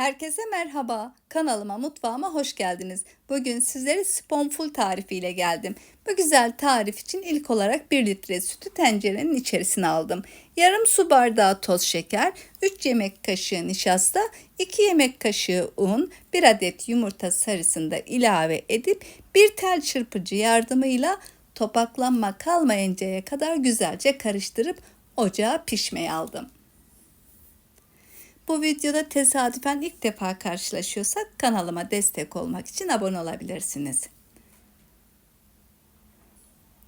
Herkese merhaba. Kanalıma, mutfağıma hoş geldiniz. Bugün sizlere sponful tarifiyle geldim. Bu güzel tarif için ilk olarak 1 litre sütü tencerenin içerisine aldım. Yarım su bardağı toz şeker, 3 yemek kaşığı nişasta, 2 yemek kaşığı un, 1 adet yumurta sarısını da ilave edip bir tel çırpıcı yardımıyla topaklanma kalmayıncaya kadar güzelce karıştırıp ocağa pişmeye aldım. Bu videoda tesadüfen ilk defa karşılaşıyorsak kanalıma destek olmak için abone olabilirsiniz.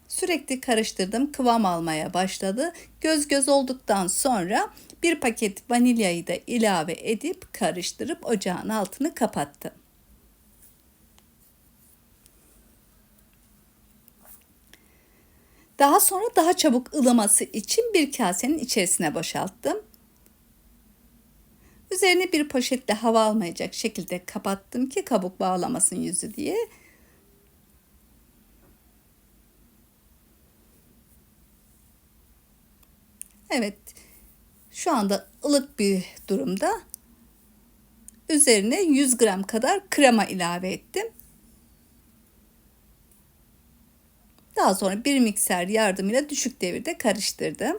Sürekli karıştırdım, kıvam almaya başladı. Göz göz olduktan sonra bir paket vanilyayı da ilave edip karıştırıp ocağın altını kapattım. Daha sonra daha çabuk ılıması için bir kasenin içerisine boşalttım. Üzerine bir poşetle hava almayacak şekilde kapattım ki kabuk bağlamasın yüzü diye. Evet. Şu anda ılık bir durumda. Üzerine 100 gram kadar krema ilave ettim. Daha sonra bir mikser yardımıyla düşük devirde karıştırdım.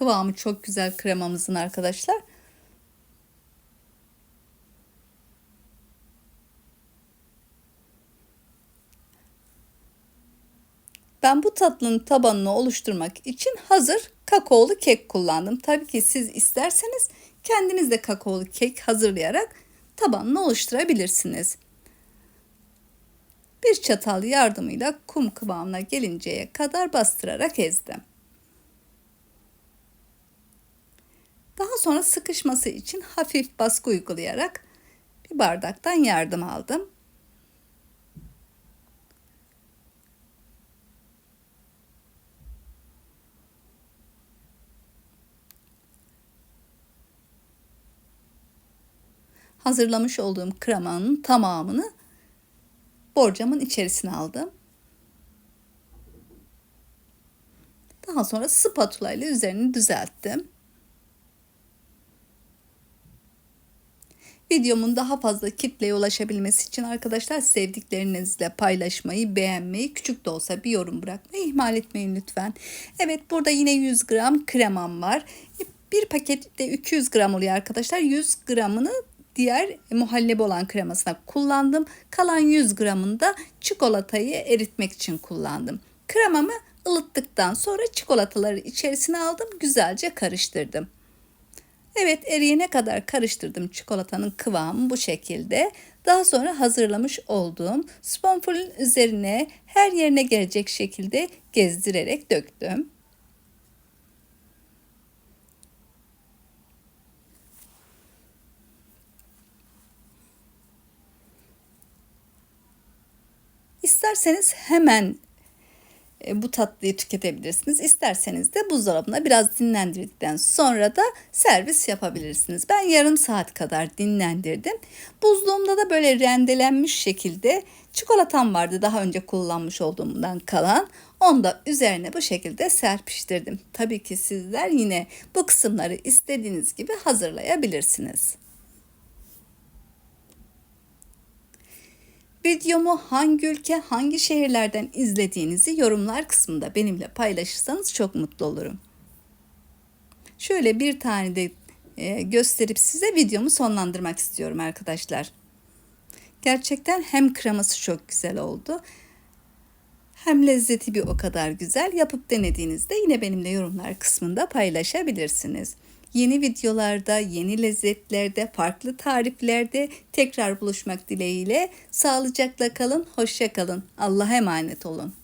Kıvamı çok güzel kremamızın arkadaşlar. Ben bu tatlının tabanını oluşturmak için hazır kakaolu kek kullandım. Tabii ki siz isterseniz kendiniz de kakaolu kek hazırlayarak tabanını oluşturabilirsiniz. Bir çatal yardımıyla kum kıvamına gelinceye kadar bastırarak ezdim. Daha sonra sıkışması için hafif baskı uygulayarak bir bardaktan yardım aldım. Hazırlamış olduğum kremanın tamamını borcamın içerisine aldım. Daha sonra spatula ile üzerini düzelttim. Videomun daha fazla kitleye ulaşabilmesi için arkadaşlar sevdiklerinizle paylaşmayı, beğenmeyi, küçük de olsa bir yorum bırakmayı ihmal etmeyin lütfen. Evet burada yine 100 gram kremam var. Bir pakette 200 gram oluyor arkadaşlar. 100 gramını diğer muhallebi olan kremasına kullandım. Kalan 100 gramını da çikolatayı eritmek için kullandım. Kremamı ılıttıktan sonra çikolataları içerisine aldım. Güzelce karıştırdım. Evet eriyene kadar karıştırdım çikolatanın kıvamı bu şekilde. Daha sonra hazırlamış olduğum sponfulün üzerine her yerine gelecek şekilde gezdirerek döktüm. İsterseniz hemen bu tatlıyı tüketebilirsiniz. İsterseniz de buzdolabına biraz dinlendirdikten sonra da servis yapabilirsiniz. Ben yarım saat kadar dinlendirdim. Buzluğumda da böyle rendelenmiş şekilde çikolatam vardı daha önce kullanmış olduğumdan kalan. Onu da üzerine bu şekilde serpiştirdim. Tabii ki sizler yine bu kısımları istediğiniz gibi hazırlayabilirsiniz. Videomu hangi ülke, hangi şehirlerden izlediğinizi yorumlar kısmında benimle paylaşırsanız çok mutlu olurum. Şöyle bir tane de e, gösterip size videomu sonlandırmak istiyorum arkadaşlar. Gerçekten hem kreması çok güzel oldu. Hem lezzeti bir o kadar güzel. Yapıp denediğinizde yine benimle yorumlar kısmında paylaşabilirsiniz. Yeni videolarda, yeni lezzetlerde, farklı tariflerde tekrar buluşmak dileğiyle. Sağlıcakla kalın, hoşça kalın. Allah'a emanet olun.